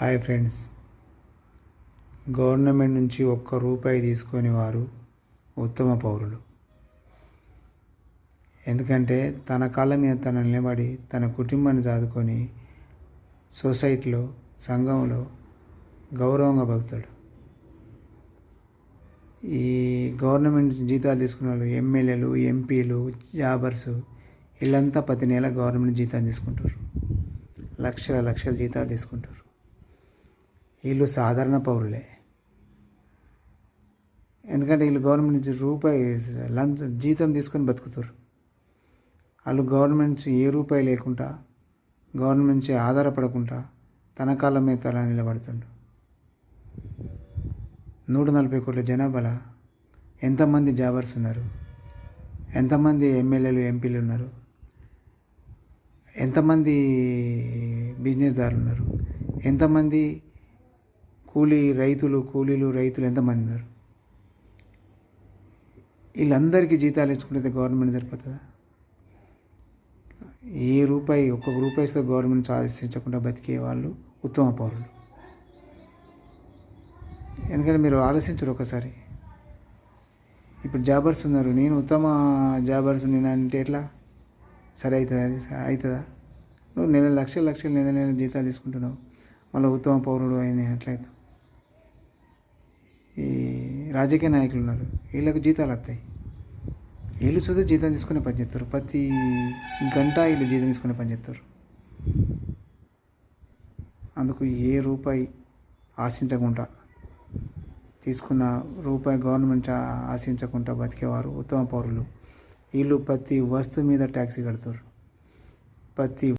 Hi friends. Government నుంచి ఒక్క రూపాయి తీసుకొని వారు ఉత్తమ పౌరులు. ఎందుకంటే తన కాళ్ళ మీద తన నిలబడి తన కుటుంబాన్ని సాదుకొని సొసైటీలో సంఘంలో గౌరవంగా బతుకుతాడు. ఈ గవర్నమెంట్ జీతాలు తీసుకున్న వాళ్ళు ఎమ్మెల్యేలు ఎంపీలు జాబర్స్ వీళ్ళంతా ప్రతి నెల గవర్నమెంట్ జీతాలు తీసుకుంటారు. లక్షల లక్షల జీతాలు తీసుకుంటారు. వీళ్ళు సాధారణ పౌరులే. ఎందుకంటే వీళ్ళు గవర్నమెంట్ నుంచి రూపాయి లంచ్ జీతం తీసుకొని బతుకుతారు వాళ్ళు గవర్నమెంట్ నుంచి ఏ రూపాయి లేకుండా గవర్నమెంట్ నుంచి ఆధారపడకుండా తన కాలం మీద తల నిలబడుతుండు నూట నలభై కోట్ల జనాభాల ఎంతమంది జాబర్స్ ఉన్నారు? ఎంతమంది ఎమ్మెల్యేలు ఎంపీలు ఉన్నారు? ఎంతమంది బిజినెస్దారులు ఉన్నారు? ఎంతమంది కూలీ రైతులు కూలీలు రైతులు ఎంతమంది ఉన్నారు? వీళ్ళందరికీ జీతాలు ఇచ్చుకుంటే గవర్నమెంట్ సరిపోతుందా? ఏ రూపాయి ఒక్కొక్క రూపాయి ఇస్తే గవర్నమెంట్ సాధించకుండా బతికే వాళ్ళు ఉత్తమ పౌరులు. ఎందుకంటే మీరు ఆలోచించరు ఒకసారి. ఇప్పుడు జాబర్స్ ఉన్నారు. నేను ఉత్తమ జాబర్స్ నేను అంటే ఎట్లా? సరే అవుతుంది అది? అవుతుందా? నువ్వు నెల లక్షల లక్షలు నెల నెల జీతాలు తీసుకుంటున్నావు. మళ్ళీ ఉత్తమ పౌరుడు అయిన ఎట్లయితే ఈ రాజకీయ నాయకులు ఉన్నారు. వీళ్ళకు జీతాలు వస్తాయి. వీళ్ళు చూస్తే జీతం తీసుకునే పని చేస్తారు. ప్రతి గంట వీళ్ళు జీతం తీసుకునే పని చేస్తారు. అందుకు ఏ రూపాయి ఆశించకుండా తీసుకున్న రూపాయి గవర్నమెంట్ ఆశించకుండా బతికేవారు ఉత్తమ పౌరులు. వీళ్ళు ప్రతి వస్తువు మీద ట్యాక్సీ కడతారు. ప్రతి